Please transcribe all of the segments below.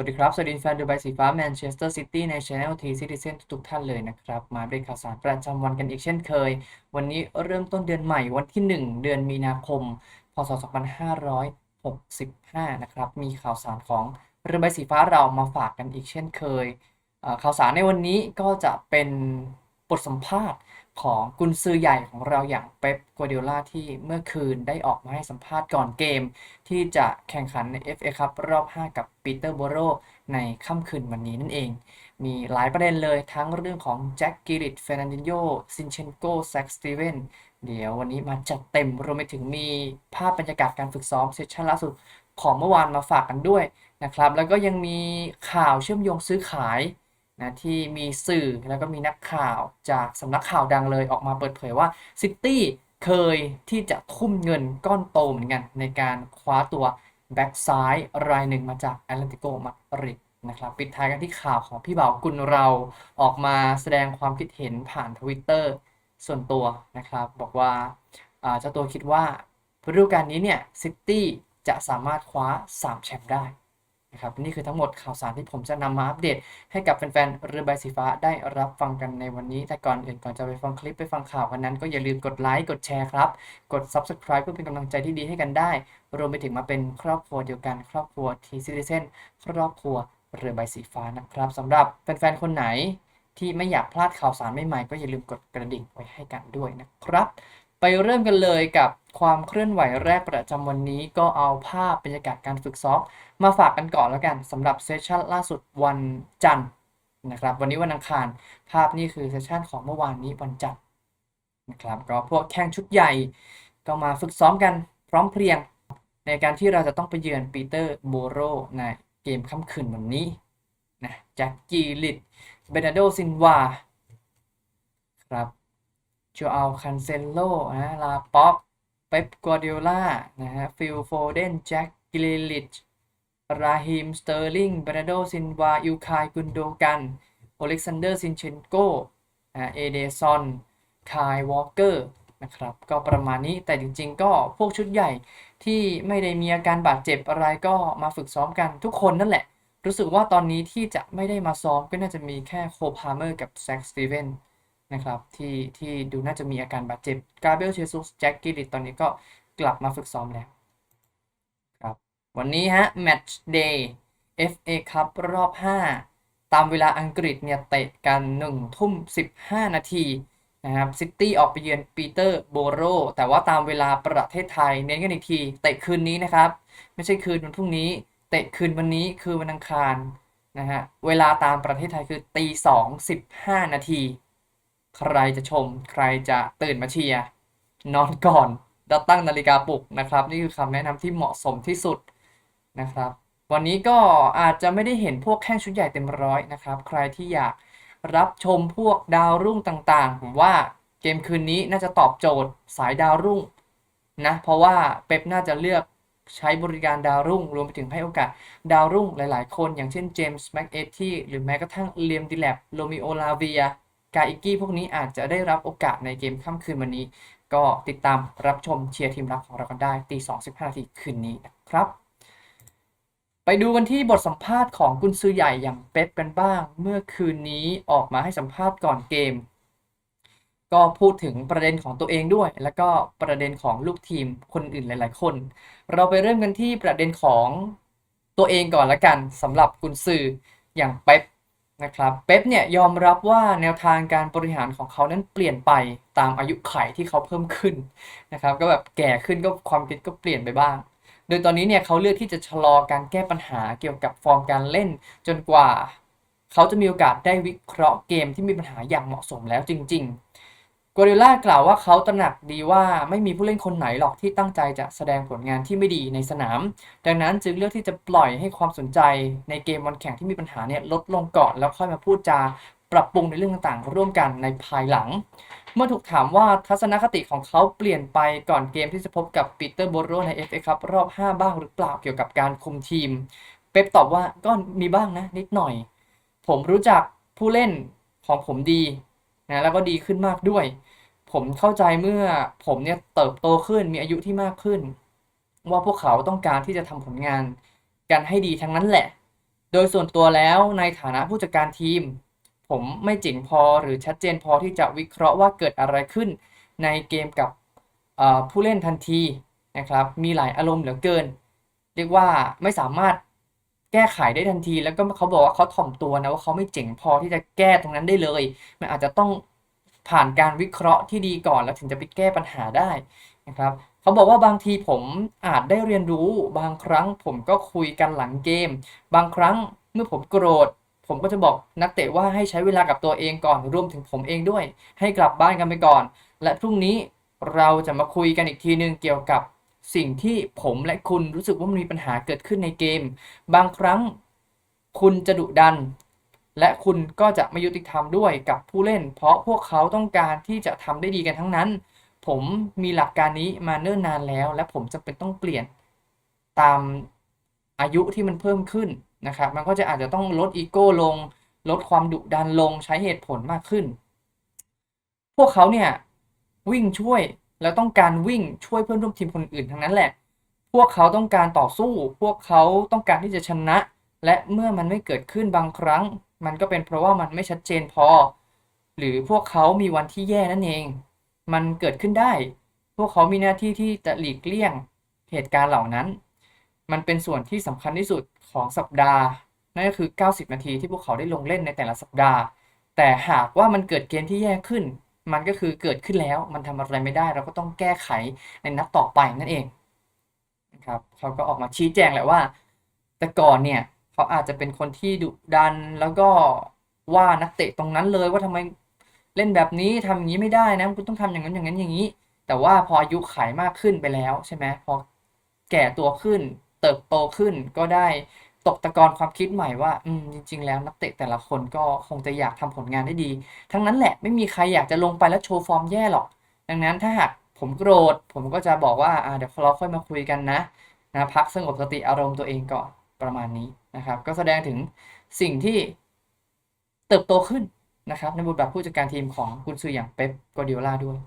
วัสดีครับ สวัสดีแฟนดูไบสีฟ้าแมนเชสเตอร์ซิตี้ในช anel T Citizen ทุกท่านเลยนะครับ มาด้วยข่าวสารประจำวันกันอีกเช่นเคย วันนี้เริ่มต้นเดือนใหม่วันที่ 1 เดือนมีนาคม พศ 2565 นะครับ มีข่าวสารของเรือใบสีฟ้าเรามาฝากกันอีกเช่นเคย ข่าวสารในวันนี้ก็จะเป็นบทสัมภาษณ์ ของกุนซือใหญ่ของเราอย่างเป๊ปกัวเดียล่าที่เมื่อคืนได้ออกมาให้สัมภาษณ์ก่อนเกม ที่จะแข่งขันใน FA ครับรอบ 5 กับปีเตอร์โบโรในค่ำคืนวันนี้นั่นเอง มีหลายประเด็นเลยทั้งเรื่องของแจ็คกิริตเฟรนันดินโยซินเชนโกแซคสตีเวนเดี๋ยววันนี้มาจัดเต็มรวมไปถึงมีภาพบรรยากาศการฝึกซ้อมเซสชั่นล่าสุดของเมื่อวานมาฝากกันด้วยนะครับแล้วก็ยังมีข่าวเชื่อมโยงซื้อขาย นะที่มีสื่อแล้วก็มีนักข่าวจากสำนักข่าวดังเลยออกมาเปิดเผยว่าซิตี้เคยที่จะทุ่มเงินก้อนโตเหมือนกัน ในการคว้าตัวแบ็กซ้ายรายหนึ่งมาจากแอตเลติโกมาดริดนะครับปิดท้ายกันที่ข่าวของพี่บ่าวกุลเราออกมาแสดงความคิดเห็นผ่านทวิตเตอร์ส่วนตัวนะครับ บอกว่าอ่าเจ้าตัวคิดว่าฤดูกาลนี้เนี่ยซิตี้จะสามารถคว้า 3 แชมป์ได้ นะครับนี่คือทั้งหมดข่าวสารที่ผมจะนำมาอัปเดต ให้กับแฟนๆเรือใบสีฟ้าได้รับฟังกันในวันนี้ แต่ก่อนอื่นก่อนจะไปฟังคลิปไปฟังข่าวกันนั้น ก็อย่าลืมกดไลค์กดแชร์ครับ กด Subscribe เพื่อเป็นกำลังใจที่ดีให้กันได้ รวมไปถึงมาเป็นครอบครัวเดียวกันครอบครัวทีซิติเซนครอบครัวเรือใบสีฟ้านะครับสำหรับแฟนๆคนไหนที่ไม่อยากพลาดข่าวสารใหม่ๆก็อย่าลืมกดกระดิ่งไว้ให้กันด้วยนะครับ ไปเริ่มกันเลยกับความเคลื่อนไหวแรกประจำวันนี้ก็เอาภาพบรรยากาศการฝึกซ้อมมาฝากกันก่อนแล้วกันสำหรับเซสชั่นล่าสุดวันจันทร์นะครับ วันนี้วันอังคาร ภาพนี่คือเซสชั่นของเมื่อวานนี้วันจันทร์นะครับก็พวกแข่งชุดใหญ่ก็มาฝึกซ้อมกันพร้อมเพรียง ในการที่เราจะต้องไปเยือนปีเตอร์โบโรในเกมค่ำคืนวันนี้นะแจ็คกีลิตเบนาโดซินวาครับ โจอัลคันเซโลนะลาป็อกเป๊ปกัวเดล่านะฮะฟิลโฟเดนแจ็คกิลิตราฮิมสเตอร์ลิงเบรนโดซินวาอิลคายกุนโดกันโอเล็กซานเดอร์ซินเชนโกเอเดซอนคายวอลเกอร์นะครับก็ประมาณนี้แต่จริงๆ ก็พวกชุดใหญ่ที่ไม่ได้มีอาการบาดเจ็บอะไรก็มาฝึกซ้อมกันทุกคนนั่นแหละ รู้สึกว่าตอนนี้ที่จะไม่ได้มาซ้อมก็น่าจะมีแค่โคพาเมอร์กับแซคสตีเวน นะครับที่ที่ดูน่าจะมีอาการบาดเจ็บกาเบลเชซุสแจ็คกิลิตตอนนี้ก็กลับมาฝึกซ้อมแล้วครับวันนี้ฮะแมตช์เดย์ FA ครับรอบ 5 ตามเวลาอังกฤษเนี่ยเตะกัน 1 ทุ่ม 15 นาทีนะครับซิตี้ออกไปเยือนปีเตอร์โบโร แต่ว่าตามเวลาประเทศไทยเน้นกันอีกที เตะคืนนี้นะครับ ไม่ใช่คืนวันพรุ่งนี้ เตะคืนวันนี้คือวันอังคารนะฮะเวลาตามประเทศไทยคือตีสองสิบห้านาที ใครจะชม ใครจะตื่นมาเชียร์นอนก่อนแล้วตั้งนาฬิกาปลุกนะครับ นี่คือคำแนะนำที่เหมาะสมที่สุดนะครับ วันนี้ก็อาจจะไม่ได้เห็นพวกแข้งชุดใหญ่เต็มร้อยนะครับ ใครที่อยากรับชมพวกดาวรุ่งต่างๆ ผมว่าเกมคืนนี้น่าจะตอบโจทย์สายดาวรุ่งนะ เพราะว่าเป๊ปน่าจะเลือกใช้บริการดาวรุ่ง รวมไปถึงให้โอกาสดาวรุ่งหลายๆ คน อย่างเช่นเจมส์แม็กเอที่หรือแม้กระทั่งเลียมดิแลบโรมิโอลาเวีย กาอิกี้พวกนี้อาจจะได้รับโอกาสในเกมค่ำคืนวันนี้ ก็ติดตามรับชมเชียร์ทีมรักของเรากันได้ตี2 15นาทีคืนนี้นะครับ ไปดูกันที่บทสัมภาษณ์ของกุนซือใหญ่อย่างเป๊ปกันบ้าง เมื่อคืนนี้ออกมาให้สัมภาษณ์ก่อนเกม ก็พูดถึงประเด็นของตัวเองด้วย แล้วก็ประเด็นของลูกทีมคนอื่นหลาย ๆ คน เราไปเริ่มกันที่ประเด็นของตัวเองก่อนละกันสำหรับกุนซืออย่างเป๊ป นะครับเป๊ปเนี่ยยอมรับว่าแนวทางการบริหารของเขานั้นเปลี่ยนไปตามอายุไขที่เขาเพิ่มขึ้นนะครับก็แบบแก่ขึ้นก็ความคิดก็เปลี่ยนไปบ้าง โดยตอนนี้เนี่ยเขาเลือกที่จะชะลอการแก้ปัญหาเกี่ยวกับฟอร์มการเล่นจนกว่า เขาจะมีโอกาสได้วิเคราะห์เกมที่มีปัญหาอย่างเหมาะสมแล้วจริง ๆ กัวเดล่ากล่าวว่าเขาตระหนักดีว่าไม่มีผู้เล่นคนไหนหรอกที่ตั้งใจจะแสดงผลงานที่ไม่ดีในสนาม ดังนั้นจึงเลือกที่จะปล่อยให้ความสนใจในเกมวันแข่งที่มีปัญหาเนี่ยลดลงก่อน แล้วค่อยมาพูดจาปรับปรุงในเรื่องต่างๆ ร่วมกันในภายหลัง เมื่อถูกถามว่าทัศนคติของเขาเปลี่ยนไปก่อนเกมที่จะพบกับปีเตอร์โบโรใน FA ครับรอบ 5 บ้างหรือเปล่าเกี่ยวกับการคุมทีม เป๊ปตอบว่าก็มีบ้างนะนิดหน่อย ผมรู้จักผู้เล่นของผมดีนะแล้วก็ดีขึ้นมากด้วย ผมเข้าใจเมื่อผมเนี่ยเติบโตขึ้นมีอายุที่มากขึ้น ว่าพวกเขาต้องการที่จะทำผลงานกันให้ดีทั้งนั้นแหละ โดยส่วนตัวแล้วในฐานะผู้จัดการทีม ผมไม่เจ๋งพอหรือชัดเจนพอที่จะวิเคราะห์ว่าเกิดอะไรขึ้นในเกมกับผู้เล่นทันทีนะครับ มีหลายอารมณ์เหลือเกิน เรียกว่าไม่สามารถแก้ไขได้ทันที แล้วก็เขาบอกว่าเขาถ่อมตัวนะว่าเขาไม่เจ๋งพอที่จะแก้ตรงนั้นได้เลย มันอาจจะต้อง ผ่านการวิเคราะห์ที่ดีก่อนแล้วถึงจะไปแก้ปัญหาได้นะครับเขาบอกว่าบางทีผมอาจได้เรียนรู้ บางครั้งผมก็คุยกันหลังเกม บางครั้งเมื่อผมโกรธ ผมก็จะบอกนักเตะว่าให้ใช้เวลากับตัวเองก่อนรวมถึงผมเองด้วย ให้กลับบ้านกันไปก่อน และพรุ่งนี้เราจะมาคุยกันอีกทีนึงเกี่ยวกับสิ่งที่ผมและคุณรู้สึกว่ามันมีปัญหาเกิดขึ้นในเกม บางครั้งคุณจะดุดัน และคุณก็จะไม่ยุติธรรมด้วยกับผู้เล่น เพราะพวกเขาต้องการที่จะทำได้ดีกันทั้งนั้น ผมมีหลักการนี้มาเนิ่นนานแล้ว และผมจะเป็นต้องเปลี่ยนตามอายุที่มันเพิ่มขึ้นนะครับ มันก็จะอาจจะต้องลดอีโก้ลง ลดความดุดันลงใช้เหตุผลมากขึ้น พวกเขาเนี่ยวิ่งช่วยแล้วต้องการวิ่งช่วยเพื่อนร่วมทีมคนอื่นทั้งนั้นแหละ พวกเขาต้องการต่อสู้ พวกเขาต้องการที่จะชนะ และเมื่อมันไม่เกิดขึ้นบางครั้ง มันก็เป็นเพราะว่ามันไม่ชัดเจนพอ หรือพวกเขามีวันที่แย่นั่นเอง มันเกิดขึ้นได้ พวกเขามีหน้าที่ที่จะหลีกเลี่ยงเหตุการณ์เหล่านั้น มันเป็นส่วนที่สำคัญที่สุดของสัปดาห์ นั่นก็คือ 90 นาทีที่พวกเขาได้ลงเล่นในแต่ละสัปดาห์ แต่หากว่ามันเกิดเกมที่แย่ขึ้น มันก็คือเกิดขึ้นแล้ว มันทำอะไรไม่ได้ เราก็ต้องแก้ไขในนัดต่อไปนั่นเองนะครับเขาก็ออกมาชี้แจงแหละว่า แต่ก่อนเนี่ย เขาอาจจะเป็นคนที่ดุดันแล้วก็ว่านักเตะตรงนั้นเลยว่าทำไมเล่นแบบนี้ทำอย่างนี้ไม่ได้นะคุณต้องทำอย่างนั้นอย่างนั้นอย่างนี้ แต่ว่าพออายุขัยมากขึ้นไปแล้วใช่ไหมพอแก่ตัวขึ้น เติบโตขึ้นก็ได้ตกตะกอนความคิดใหม่ว่าอืมจริง ๆ แล้วนักเตะแต่ละคนก็คงจะอยากทำผลงานได้ดี ทั้งนั้นแหละไม่มีใครอยากจะลงไปแล้วโชว์ฟอร์มแย่หรอก ดังนั้นถ้าหากผมโกรธ ผมก็จะบอกว่าอ่าเดี๋ยวเราค่อยมาคุยกันนะนะพักสงบสติอารมณ์ตัวเองก่อนประมาณนี้ นะครับ ก็แสดงถึงสิ่งที่เติบโตขึ้นนะครับ ในบทบาทผู้จัดการทีมของกุนซืออย่างเป๊ปกวาร์ดิโอลาด้วย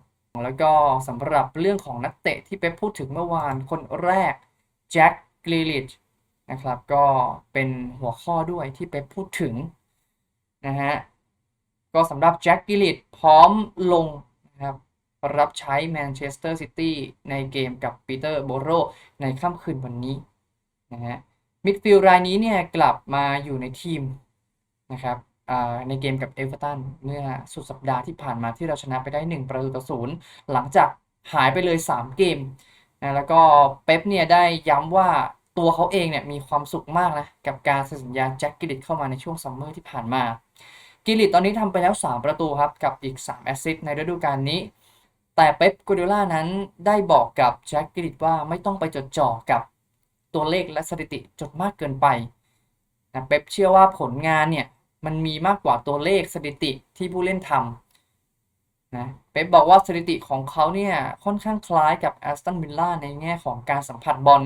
แล้วก็สำหรับเรื่องของนักเตะที่เป๊ปพูดถึงเมื่อวานคนแรกแจ็คกรีลิชนะครับ ก็เป็นหัวข้อด้วยที่เป๊ปพูดถึงนะฮะก็สำหรับแจ็คกิลิชพร้อมลงนะครับรับใช้แมนเชสเตอร์ซิตี้ในเกมกับปีเตอร์โบโรในค่ำคืนวันนี้นะฮะ มิดฟิลด์รายนี้เนี่ยกลับมาอยู่ในทีมนะครับในเกมกับเอเวอร์ตันเมื่อสุดสัปดาห์ที่ผ่านมาที่เราชนะไปได้ 1 ประตูต่อศูนย์หลังจากหายไปเลย 3 เกมนะแล้วก็เป๊ปเนี่ยได้ย้ำว่าตัวเขาเองเนี่ยมีความสุขมากนะ กับการสัญญาแจ็คกิลิตเข้ามาในช่วงซัมเมอร์ที่ผ่านมา กิลิตตอนนี้ทำไปแล้ว 3 ประตูครับ กับอีก 3 แอสซิสต์ในฤดูกาลนี้ แต่เป๊ปกูดิล่านั้นได้บอกกับแจ็คกิลิตว่าไม่ต้องไปจดจ่อกับ ตัวเลขและสถิติจดมากเกินไปนะเป๊ปเชื่อว่าผลงานเนี่ยมันมีมากกว่าตัวเลขสถิติที่ผู้เล่นทำนะเป๊ปบอกว่าสถิติของเขาเนี่ยค่อนข้างคล้ายกับแอสตันวิลล่าในแง่ของการสัมผัสบอล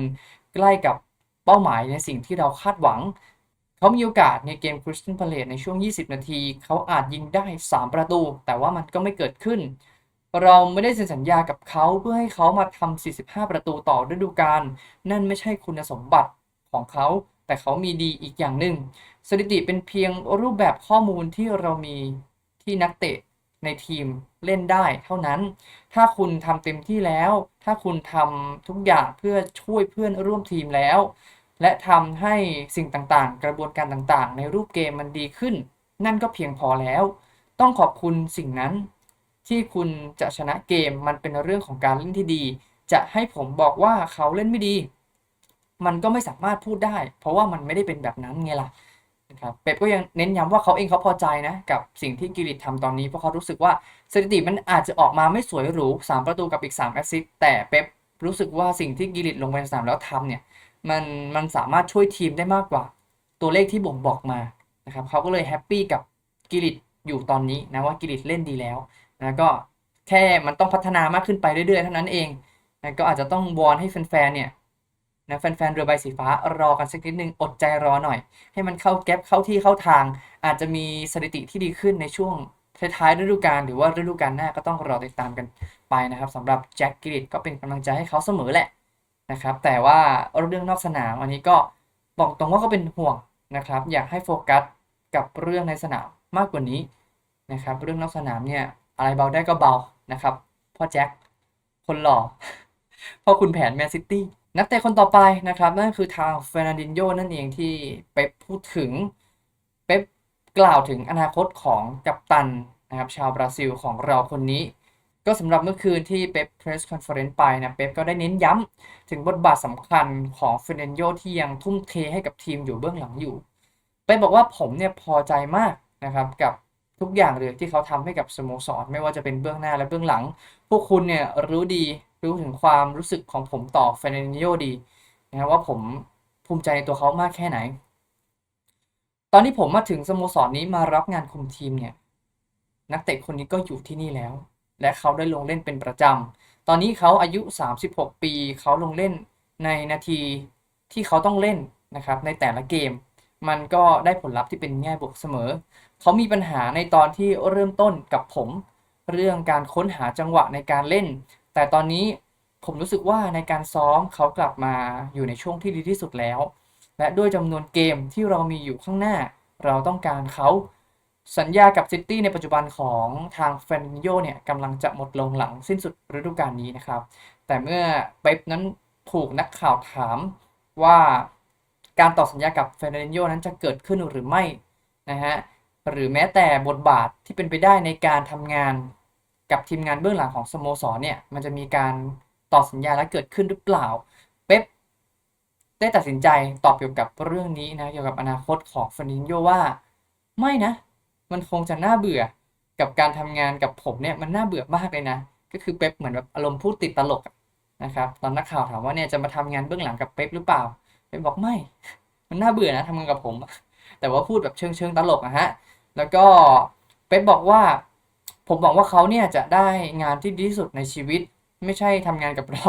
ใกล้กับเป้าหมายในสิ่งที่เราคาดหวัง เขามีโอกาสในเกมคริสตันพาเลตในช่วง 20 นาที เขาอาจยิงได้ 3 ประตู แต่ว่ามันก็ไม่เกิดขึ้น เราไม่ได้เซ็นสัญญากับเขาเพื่อให้เขามาทำ45 ประตูต่อฤดูกาลนั่นไม่ใช่คุณสมบัติของเขา แต่เขามีดีอีกอย่างหนึ่งสถิติเป็นเพียงรูปแบบข้อมูลที่เรามีที่นักเตะในทีมเล่นได้เท่านั้น ถ้าคุณทำเต็มที่แล้ว ถ้าคุณทำทุกอย่างเพื่อช่วยเพื่อนร่วมทีมแล้ว และทำให้สิ่งต่างๆ กระบวนการต่างๆ ในรูปเกมมันดีขึ้น นั่นก็เพียงพอแล้ว ต้องขอบคุณสิ่งนั้น ที่คุณจะชนะเกมมันเป็นเรื่องของการเล่นที่ดี จะให้ผมบอกว่าเขาเล่นไม่ดี มันก็ไม่สามารถพูดได้ เพราะว่ามันไม่ได้เป็นแบบนั้นไงล่ะนะครับเป๊ปก็ยังเน้นย้ำว่าเขาเองเขาพอใจนะ กับสิ่งที่กิริตทำตอนนี้เพราะเขารู้สึกว่าสถิติมันอาจจะออกมาไม่สวยหรู 3 ประตูกับอีก3แอสซิสต์แต่เป๊ปรู้สึกว่าสิ่งที่กิริตลงไปในสนามแล้วทำเนี่ยมันมันสามารถช่วยทีมได้มากกว่า ตัวเลขที่บ่งบอกมานะครับเขาก็เลยแฮปปี้กับกิริตอยู่ตอนนี้นะว่ากิริตเล่นดีแล้ว นะก็แค่มันต้องพัฒนามากขึ้นไปเรื่อยๆ เท่านั้นเองนะก็อาจจะต้องวอนให้แฟนๆเนี่ยนะแฟนๆเรือใบสีฟ้ารอกันสักนิดนึงอดใจรอหน่อย ให้มันเข้าแก๊ปเข้าที่เข้าทาง อาจจะมีสถิติที่ดีขึ้นในช่วงท้ายๆฤดูกาลหรือว่าฤดูกาลหน้าก็ต้องรอติดตามกันไปนะครับสำหรับแจ็คกิริตก็เป็นกำลังใจให้เขาเสมอแหละนะครับ แต่ว่าเรื่องนอกสนามอันนี้ก็บอกตรงว่าก็เป็นห่วงนะครับ อยากให้โฟกัสกับเรื่องในสนามมากกว่านี้นะครับ เรื่องนอกสนามเนี่ย อะไรเบาได้ก็เบานะครับ พ่อแจ็คคนหล่อพ่อคุณแผนแมนซิตี้นักเตะคนต่อไปนะครับ นั่นคือทางเฟรนันดินโยนั่นเองที่เป๊ปพูดถึง เป๊ปกล่าวถึงอนาคตของกัปตันนะครับ ชาวบราซิลของเราคนนี้ ก็สำหรับเมื่อคืนที่เป๊ปเพรสคอนเฟอเรนซ์ไปนะเป๊ปก็ได้เน้นย้ำถึงบทบาทสำคัญของเฟรนันโยที่ยังทุ่มเทให้กับทีมอยู่เบื้องหลังอยู่ เป๊ปบอกว่าผมเนี่ยพอใจมากนะครับกับ ทุกอย่างเลยที่เขาทำให้กับสโมสร ไม่ว่าจะเป็นเบื้องหน้าและเบื้องหลัง พวกคุณเนี่ยรู้ดีรู้ถึงความรู้สึกของผมต่อเฟรนันโยดีนะครับว่าผมภูมิใจในตัวเขามากแค่ไหน ตอนที่ผมมาถึงสโมสรนี้มารับงานคุมทีมเนี่ยนักเตะคนนี้ก็อยู่ที่นี่แล้ว และเขาได้ลงเล่นเป็นประจำตอนนี้เขาอายุ 36 ปี เขาลงเล่นในนาทีที่เขาต้องเล่นนะครับในแต่ละเกม มันก็ได้ผลลัพธ์ที่เป็นแง่บวกเสมอ เขามีปัญหาในตอนที่เริ่มต้นกับผม เรื่องการค้นหาจังหวะในการเล่น แต่ตอนนี้ผมรู้สึกว่าในการซ้อมเขากลับมาอยู่ในช่วงที่ดีที่สุดแล้ว และด้วยจำนวนเกมที่เรามีอยู่ข้างหน้า เราต้องการเขาสัญญากับซิตี้ในปัจจุบันของทางเฟรนโยเนี่ยกำลังจะหมดลงหลังสิ้นสุดฤดูกาลนี้นะครับ แต่เมื่อเป๊ปนั้นถูกนักข่าวถามว่า การต่อสัญญากับเฟรนโยนั้นจะเกิดขึ้นหรือไม่นะฮะหรือแม้แต่บทบาทที่เป็นไปได้ในการทำงานกับทีมงานเบื้องหลังของสโมสรเนี่ยมันจะมีการต่อสัญญาและเกิดขึ้นหรือเปล่าเป๊ปได้ตัดสินใจตอบเกี่ยวกับเรื่องนี้นะเกี่ยวกับอนาคตของเฟานินโยว่า ไม่นะ มันคงจะน่าเบื่อกับการทำงานกับผมเนี่ยมันน่าเบื่อมากเลยนะ ก็คือเป๊ปเหมือนแบบอารมณ์พูดติดตลกนะครับตอนนักข่าวถามว่าเนี่ยจะมาทำงานเบื้องหลังกับเป๊ปหรือเปล่า เป๊ปบอกไม่ มันน่าเบื่อนะทำงานกับผม แต่ว่าพูดแบบเชิงเชิงตลกอะฮะ แล้วก็เป๊ปบอกว่า ผมหวังว่าเขาเนี่ยจะได้งานที่ดีที่สุดในชีวิต ไม่ใช่ทำงานกับเรา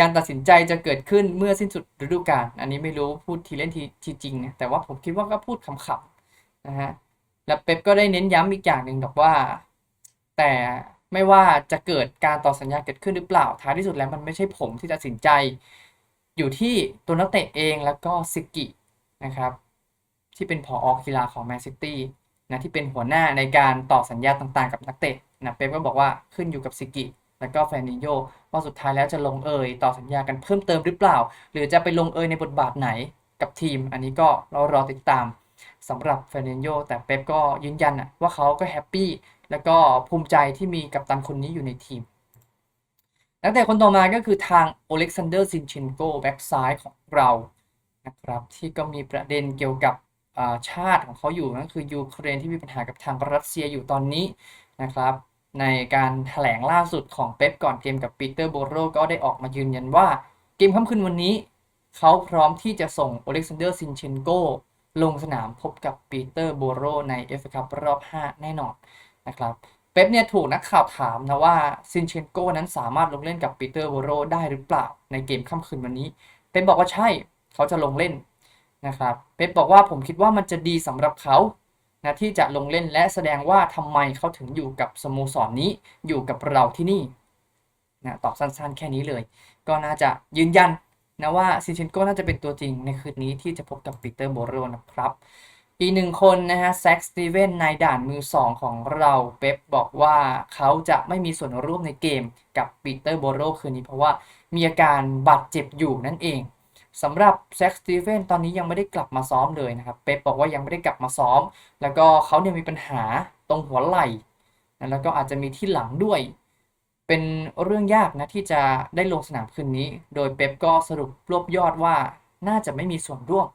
การตัดสินใจจะเกิดขึ้นเมื่อสิ้นสุดฤดูกาล อันนี้ไม่รู้พูดทีเล่นทีทีจริงนะ แต่ว่าผมคิดว่าก็พูดขำๆนะฮะ และเป๊ปก็ได้เน้นย้ำอีกอย่างหนึ่งบอกว่า แต่ไม่ว่าจะเกิดการต่อสัญญาเกิดขึ้นหรือเปล่า ท้ายที่สุดแล้วมันไม่ใช่ผมที่ตัดสินใจ อยู่ที่ตัวนักเตะเองแล้วก็ซิกินะครับ ที่เป็นผอกีฬาของแมนซิตี้นะที่เป็นหัวหน้าในการต่อสัญญาต่างๆ กับนักเตะนะเป๊ปก็บอกว่าขึ้นอยู่กับซิกิแล้วก็แฟนนิโยว่าสุดท้ายแล้วจะลงเอยต่อสัญญากันเพิ่มเติมหรือเปล่า หรือจะไปลงเอยในบทบาทไหนกับทีม อันนี้ก็เรารอติดตามสำหรับเฟรนนโยแต่เป๊ปก็ยืนยันว่าเขาก็แฮปปี้แล้วก็ภูมิใจที่มีกัปตันคนนี้อยู่ในทีม นักเตะคนต่อมาก็คือทางโอเล็กซานเดอร์ซินเชนโกแบ็กซ้ายของเรานะครับที่ก็มีประเด็นเกี่ยวกับชาติของเขาอยู่นั่นคือยูเครนที่มีปัญหากับทางรัสเซียอยู่ตอนนี้นะครับ ในการถแถลงล่าสุดของเป๊ปก่อนเกมกับปีเตอร์โบโรก็ได้ออกมายืนยันว่า เกมค่ำคืนวันนี้ เขาพร้อมที่จะส่งโอเล็กซานเดอร์ซินเชนโกลงสนามพบกับปีเตอร์โบโรในเอฟเคัพรอบ 5 แน่นอนนะครับ เป๊ปเนี่ยถูกนักข่าวถามนะว่าซินเชนโกนั้นสามารถลงเล่นกับปีเตอร์โบโรได้หรือเปล่าในเกมค่ำคืนวันนี้ เป๊ปบอกว่าใช่เขาจะลงเล่นนะครับเป๊ปบอกว่าผมคิดว่ามันจะดีสำหรับเขานะที่จะลงเล่นและแสดงว่าทำไมเขาถึงอยู่กับสโมสรนนี้อยู่กับเราที่นี่นะตอบสั้นๆ แค่นี้เลย ก็น่าจะยืนยันนะว่าซินเชนโกน่าจะเป็นตัวจริงในคืนนี้ที่จะพบกับปีเตอร์โบโรนะครับ อีกหนึ่งคนนะฮะแซ็กสตีเวนในด่านมือ2ของเราเป๊ปบอกว่าเขาจะไม่มีส่วนร่วมในเกมกับปีเตอร์โบโรคืนนี้เพราะว่ามีอาการบาดเจ็บอยู่นั่นเองสำหรับแซ็กสตีเวนตอนนี้ยังไม่ได้กลับมาซ้อมเลยนะครับเป๊ปบอกว่ายังไม่ได้กลับมาซ้อม แล้วก็เขาเนี่ยมีปัญหาตรงหัวไหล่แล้วก็อาจจะมีที่หลังด้วย เป็นเรื่องยากนะที่จะได้ลงสนามคืนนี้ โดยเป๊ปก็สรุปรวบยอดว่าน่าจะไม่มีส่วนร่วม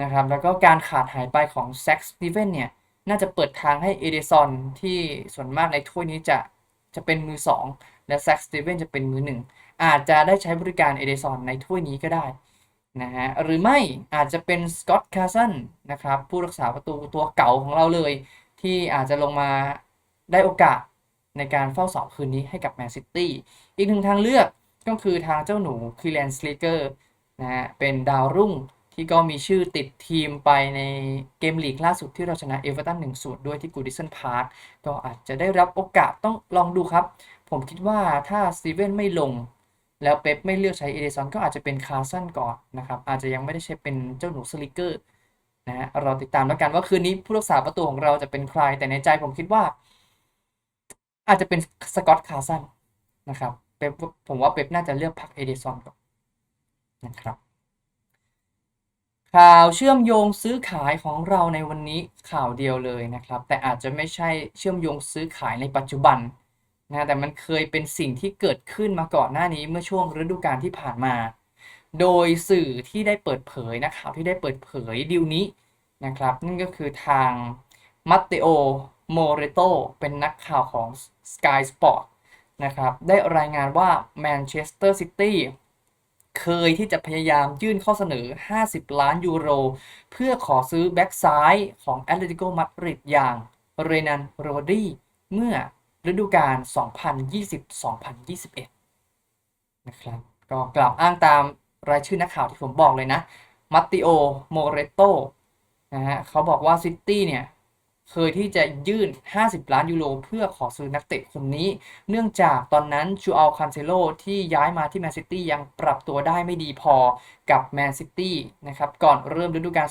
นะครับแล้วก็การขาดหายไปของแซ็กสตีเวนเนี่ยน่าจะเปิดทางให้เอเดซอนที่ส่วนมากในถ้วยนี้จะจะเป็นมือ 2 และแซ็กสตีเวนจะเป็นมือ 1 อาจจะได้ใช้บริการเอเดซอนในถ้วยนี้ก็ได้นะฮะหรือไม่อาจจะเป็นสกอตต์คาร์สันนะครับผู้รักษาประตูตัวเก่าของเราเลย ที่อาจจะลงมาได้โอกาสในการเฝ้าเสาคืนนี้ให้กับแมนซิตี้อีกหนึ่งทางเลือกก็คือทางเจ้าหนูคีแลนสลีเกอร์นะฮะเป็นดาวรุ่ง ที่ก็มีชื่อติดทีมไปในเกมลีกล่าสุดที่เราชนะเอเวอร์ตัน1-0ด้วยที่กูดิสันพาร์คก็อาจจะได้รับโอกาสต้องลองดูครับ ผมคิดว่าถ้าสตีเว่นไม่ลง แล้วเป๊ปไม่เลือกใช้เอเดซอนก็อาจจะเป็นคาร์สันก่อนนะครับ อาจจะยังไม่ได้ใช้เป็นเจ้าหนูสลิเกอร์นะฮะเราติดตามแล้วกันว่าคืนนี้ผู้รักษาประตูของเราจะเป็นใคร แต่ในใจผมคิดว่า อาจจะเป็นสกอตคาร์สันนะครับเป๊ปผมว่าเป๊ปน่าจะเลือกพักเอเดซอนก่อนนะครับ ข่าวเชื่อมโยงซื้อขายของเราในวันนี้ข่าวเดียวเลยนะครับ แต่อาจจะไม่ใช่เชื่อมโยงซื้อขายในปัจจุบันนะแต่มันเคยเป็นสิ่งที่เกิดขึ้นมาก่อนหน้านี้เมื่อช่วงฤดูกาลที่ผ่านมา โดยสื่อที่ได้เปิดเผยนะข่าวที่ได้เปิดเผยดีลนี้นะครับ นั่นก็คือทางมัตเตโอโมเรโตเป็นนักข่าวของ Sky Sport นะครับ ได้รายงานว่าแมนเชสเตอร์ซิตี้ เคยที่จะพยายามยื่นข้อเสนอ 50 ล้านยูโร เพื่อขอซื้อแบ็กซ้ายของแอตเลติโกมาดริดอย่างเรนันโรดีเมื่อฤดูกาล 2020-2021 นะครับ ก็กล่าวอ้างตามรายชื่อนักข่าวที่ผมบอกเลยนะ มัตติโอ โมเรโตนะฮะเขาบอกว่าซิตี้เนี่ย เคยที่จะยื่น 50 ล้านยูโรเพื่อขอซื้อนักเตะคนนี้ เนื่องจากตอนนั้นชูอัลคันเซโลที่ย้ายมาที่แมนซิตี้ยังปรับตัวได้ไม่ดีพอกับแมนซิตี้นะครับก่อนเริ่มฤดูกาล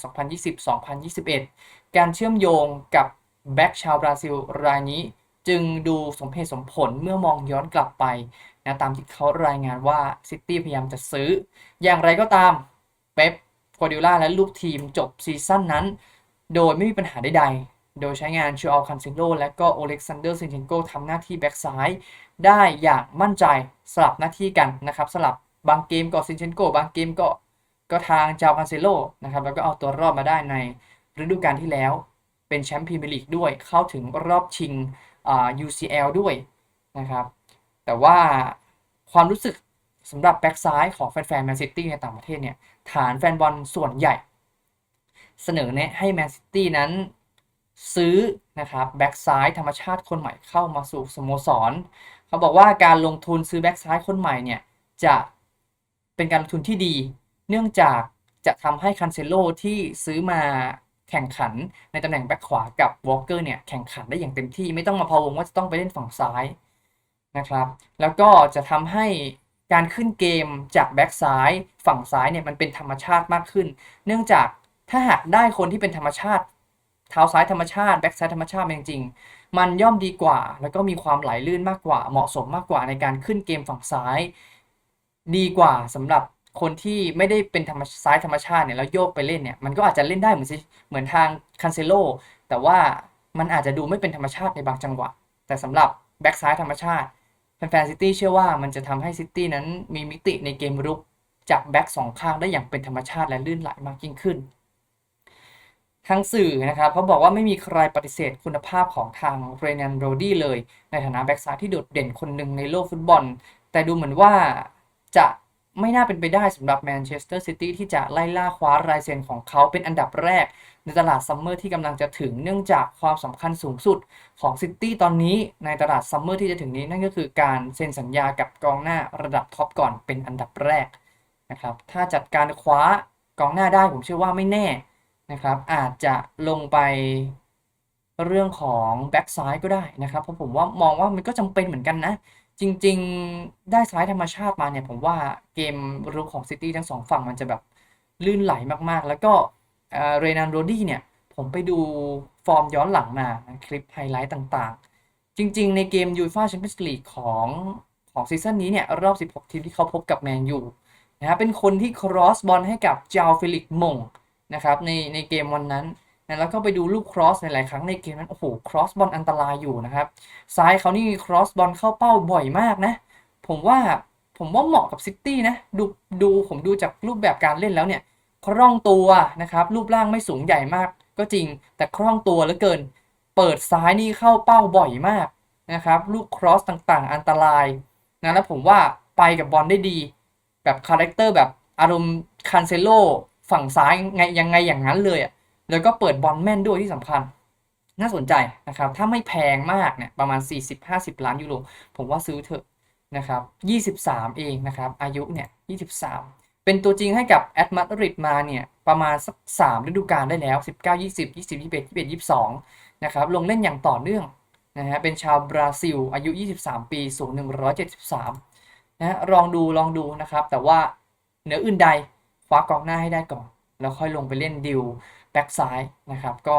2020-2021 การเชื่อมโยงกับแบ็กชาวบราซิลรายนี้จึงดูสมเหตุสมผลเมื่อมองย้อนกลับไปนะตามที่เขารายงานว่าซิตี้พยายามจะซื้อ อย่างไรก็ตามเป๊ปกัวดิโอลาและลูกทีมจบซีซั่นนั้น โดยไม่มีปัญหาใดๆ โดยใช้งานชูอัลคันเซโลและก็โอเล็กซานเดอร์ซินเชนโกทำหน้าที่แบ็กซ้ายได้อย่างมั่นใจสลับหน้าที่กันนะครับสลับบางเกมก็ซินเชนโกบางเกมก็ก็ทางจาวคันเซโลนะครับแล้วก็เอาตัวรอดมาได้ในฤดูกาลที่แล้วเป็นแชมป์พรีเมียร์ลีกด้วยเข้าถึงรอบชิงอ่า UCL ด้วยนะครับ แต่ว่าความรู้สึกสำหรับแบ็กซ้ายของแฟนๆแมนซิตี้ในต่างประเทศเนี่ย ฐานแฟนบอลส่วนใหญ่ เสนอแนะให้แมนซิตี้นั้น ซื้อนะครับแบ็กซ้ายธรรมชาติคนใหม่เข้ามาสู่สโมสร เขาบอกว่าการลงทุนซื้อแบ็กซ้ายคนใหม่เนี่ยจะเป็นการลงทุนที่ดี เนื่องจากจะทำให้คันเซโลที่ซื้อมาแข่งขันในตำแหน่งแบ็กขวากับวอลเกอร์เนี่ยแข่งขันได้อย่างเต็มที่ไม่ต้องมาพะวงว่าจะต้องไปเล่นฝั่งซ้ายนะครับ แล้วก็จะทำให้การขึ้นเกมจากแบ็กซ้ายฝั่งซ้ายเนี่ยมันเป็นธรรมชาติมากขึ้น เนื่องจากถ้าหากได้คนที่เป็นธรรมชาติ เท้าซ้ายธรรมชาติแบ็กซ้ายธรรมชาติจริงๆ มันย่อมดีกว่า แล้วก็มีความไหลลื่นมากกว่า เหมาะสมมากกว่าในการขึ้นเกมฝั่งซ้าย ดีกว่าสำหรับคนที่ไม่ได้เป็นธรรมซ้ายธรรมชาติเนี่ยแล้วโยกไปเล่นเนี่ยมันก็อาจจะเล่นได้เหมือนเหมือนทางคันเซโลแต่ว่ามันอาจจะดูไม่เป็นธรรมชาติในบางจังหวะ แต่สำหรับแบ็กซ้ายธรรมชาติแฟนๆซิตี้เชื่อว่ามันจะทำให้ซิตี้นั้นมีมิติในเกมรุกจากแบ็กสองข้างได้อย่างเป็นธรรมชาติและลื่นไหลมากยิ่งขึ้น ทางสื่อนะครับเขาบอกว่าไม่มีใครปฏิเสธคุณภาพของทางเรนันโรดี้เลย ในฐานะแบ็กซ้ายที่โดดเด่นคนหนึ่งในโลกฟุตบอล แต่ดูเหมือนว่าจะไม่น่าเป็นไปได้สำหรับแมนเชสเตอร์ซิตี้ที่จะไล่ล่าคว้ารายเซ็นของเขาเป็นอันดับแรก ในตลาดซัมเมอร์ที่กำลังจะถึงเนื่องจากความสำคัญสูงสุดของซิตี้ตอนนี้ในตลาดซัมเมอร์ที่จะถึงนี้นั่นก็คือการเซ็นสัญญากับกองหน้าระดับท็อปก่อนเป็นอันดับแรกนะครับถ้าจัดการคว้ากองหน้าได้ผมเชื่อว่าไม่แน่ นะครับ อาจจะลงไปเรื่องของแบ็กซ้ายก็ได้นะครับ เพราะผมว่ามองว่ามันก็จำเป็นเหมือนกันนะ จริง ๆ ได้ซ้ายธรรมชาติมาเนี่ย ผมว่าเกมรุกของซิตี้ทั้งสองฝั่งมันจะแบบลื่นไหลมากๆ แล้วก็เรนันโรดี้เนี่ย ผมไปดูฟอร์มย้อนหลังมาคลิปไฮไลท์ต่างๆ จริง ๆ ในเกมยูฟ่าแชมเปี้ยนส์ลีกของของซีซั่นนี้เนี่ย รอบ 16 ทีมที่เขาพบกับแมนยูนะครับเป็นคนที่ครอสบอลให้กับจาวฟิลิกมง นะครับในในเกมวันนั้นนะแล้วก็ไปดูลูกครอสในหลายครั้งในเกมนั้นโอ้โหครอสบอลอันตรายอยู่นะครับซ้ายเขานี่ครอสบอลเข้าเป้าบ่อยมากนะผมว่าผมว่าเหมาะกับซิตี้นะดูดูผมดูจากรูปแบบการเล่นแล้วเนี่ยคล่องตัวนะครับรูปร่างไม่สูงใหญ่มาก ก็จริงแต่คล่องตัวเหลือเกิน เปิดซ้ายนี่เข้าเป้าบ่อยมากนะครับลูกครอสต่างๆ อันตรายนะแล้วผมว่าไปกับบอลได้ดี แบบคาแรคเตอร์แบบอารมณ์คันเซโล ฝั่งซ้ายไงยังไงอย่างนั้นเลยอะแล้วก็เปิดบอลแม่นด้วยที่สำคัญ น่าสนใจนะครับ ถ้าไม่แพงมากเนี่ยประมาณ 40-50 ล้านยูโรผมว่าซื้อเถอะนะครับ23 เองนะครับ อายุเนี่ย23 เป็นตัวจริงให้กับแอตมาดริดมาเนี่ย ประมาณสัก3ฤดูกาลได้แล้ว 19 20 20 21 21 22 นะครับ ลงเล่นอย่างต่อเนื่องนะฮะเป็นชาวบราซิล อายุ 23 ปีสูง 173นะฮะลองดูลองดูนะครับ แต่ว่าเหนืออื่นใด คว้ากองหน้าให้ได้ก่อน แล้วค่อยลงไปเล่นดิวแบ็กซ้ายนะครับ ก็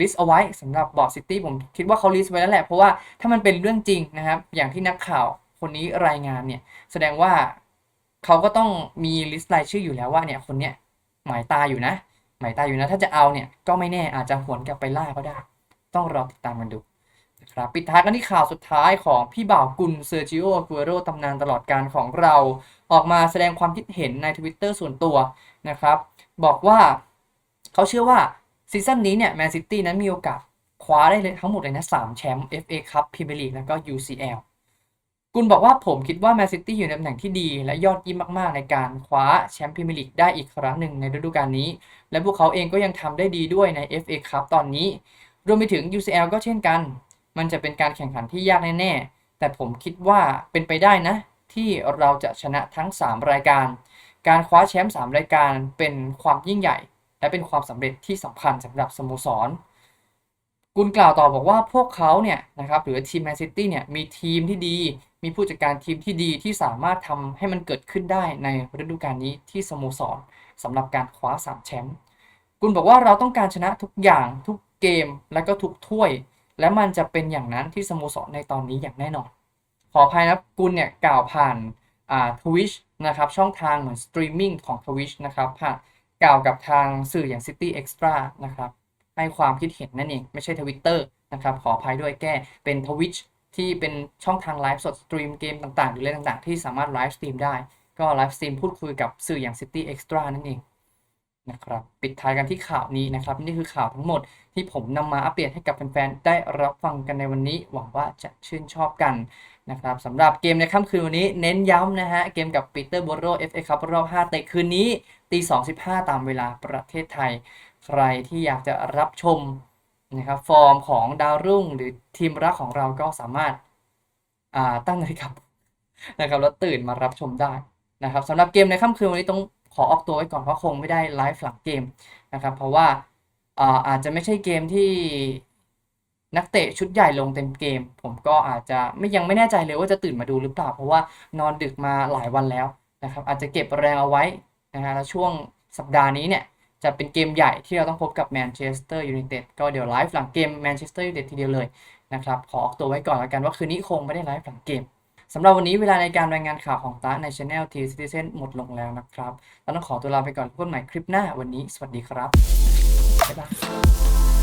ลิสต์เอาไว้สำหรับบอร์ดซิตี้ผมคิดว่าเขาลิสต์ไว้แล้วแหละ เพราะว่าถ้ามันเป็นเรื่องจริงนะครับ อย่างที่นักข่าวคนนี้รายงานเนี่ย แสดงว่าเขาก็ต้องมีลิสต์รายชื่ออยู่แล้วว่าเนี่ยคนเนี้ยหมายตาอยู่นะ หมายตาอยู่นะ ถ้าจะเอาเนี่ยก็ไม่แน่อาจจะหวนกลับไปล่าก็ได้ ต้องรอติดตามกันดู นะครับปิดท้ายกันที่ข่าวสุดท้ายของพี่บ่าวกุลเซอร์จิโออากูโรตำนานตลอดการของเรา ออกมาแสดงความคิดเห็นใน Twitter ส่วนตัวนะครับ บอกว่าเขาเชื่อว่าซีซั่นนี้เนี่ยแมนซิตี้นั้นมีโอกาสคว้าได้เลยทั้งหมดเลยนะ3แชมป์ FA คัพพรีเมียร์ลีกแล้วก็ UCL กุลบอกว่าผมคิดว่าแมนซิตี้อยู่ในตำแหน่งที่ดี และยอดเยี่ยมมาก ๆ ในการคว้าแชมป์พรีเมียร์ลีกได้อีกครั้งหนึ่งในฤดูกาลนี้ และพวกเขาเองก็ยังทำได้ดีด้วยใน FA คัพตอนนี้ รวมไปถึง UCL ก็เช่นกัน มันจะเป็นการแข่งขันที่ยากแน่ๆ แต่ผมคิดว่าเป็นไปได้นะ ที่เราจะชนะทั้ง 3 รายการ การคว้าแชมป์3รายการเป็นความยิ่งใหญ่ และเป็นความสำเร็จที่สำคัญสำหรับสโมสรกุลกล่าวต่อบอกว่าพวกเขาเนี่ยนะครับหรือทีมแมนซิตี้เนี่ยมีทีมที่ดี มีผู้จัดการทีมที่ดีที่สามารถทำให้มันเกิดขึ้นได้ในฤดูกาลนี้ที่สโมสรสำหรับการคว้า3แชมป์กุลบอกว่าเราต้องการชนะทุกอย่างทุกเกมและก็ทุกถ้วย และมันจะเป็นอย่างนั้นที่สโมสรในตอนนี้อย่างแน่นอน ขออภัยนะกุลเนี่ยกล่าวผ่านอ่าทวิชนะครับช่องทางเหมือนสตรีมมิ่งของทวิชนะครับผ่านกล่าวกับทางสื่ออย่าง City Extra นะครับให้ความคิดเห็นนั่นเองไม่ใช่ทวิตเตอร์นะครับขออภัยด้วยแก้เป็นทวิชที่เป็นช่องทางไลฟ์สดสตรีมเกมต่างๆ หรืออะไรต่างๆ ที่สามารถไลฟ์สตรีมได้ ก็ไลฟ์สตรีมพูดคุยกับสื่ออย่าง City Extra นั่นเอง นะครับปิดท้ายกันที่ข่าวนี้นะครับ นี่คือข่าวทั้งหมดที่ผมนำมาอัปเดตให้กับแฟนๆ ได้รับฟังกันในวันนี้ หวังว่าจะชื่นชอบกันนะครับสำหรับเกมในค่ำคืนวันนี้เน้นย้ำนะฮะ เกมกับปีเตอร์โบโร FA คัพรอบ5เตะคืนนี้ตี2.15 ตามเวลาประเทศไทย ใครที่อยากจะรับชมนะครับฟอร์มของดาวรุ่ง หรือทีมรักของเราก็สามารถาตั้งนาฬิกานะครับแล้วตื่นมารับชมได้นะครับสำหรับเกมในค่ำคืนวันนี้ต้อง ขอออกตัวไว้ก่อนเพราะคงไม่ได้ไลฟ์หลังเกมนะครับเพราะว่าอาอาจจะไม่ใช่เกมที่นักเตะชุดใหญ่ลงเต็มเกม ผมก็อาจจะไม่ยังไม่แน่ใจเลยว่าจะตื่นมาดูหรือเปล่า เพราะว่านอนดึกมาหลายวันแล้วนะครับอาจจะเก็บแรงเอาไว้นะฮะแล้วช่วงสัปดาห์นี้เนี่ยจะเป็นเกมใหญ่ที่เราต้องพบกับแมนเชสเตอร์ยูไนเต็ดก็เดี๋ยวไลฟ์หลังเกมแมนเชสเตอร์ยูไนเต็ดทีเดียวเลยนะครับขอออกตัวไว้ก่อนแล้วกันว่าคืนนี้คงไม่ได้ไลฟ์หลังเกม สำหรับวันนี้เวลาในการรายงานข่าวของตาในช anel T Citizen หมดลงแล้วนะครับต้องขอตัวลาไปก่อนพบกันใหม่คลิปหน้าวันนี้ สวัสดีครับบ๊ายบาย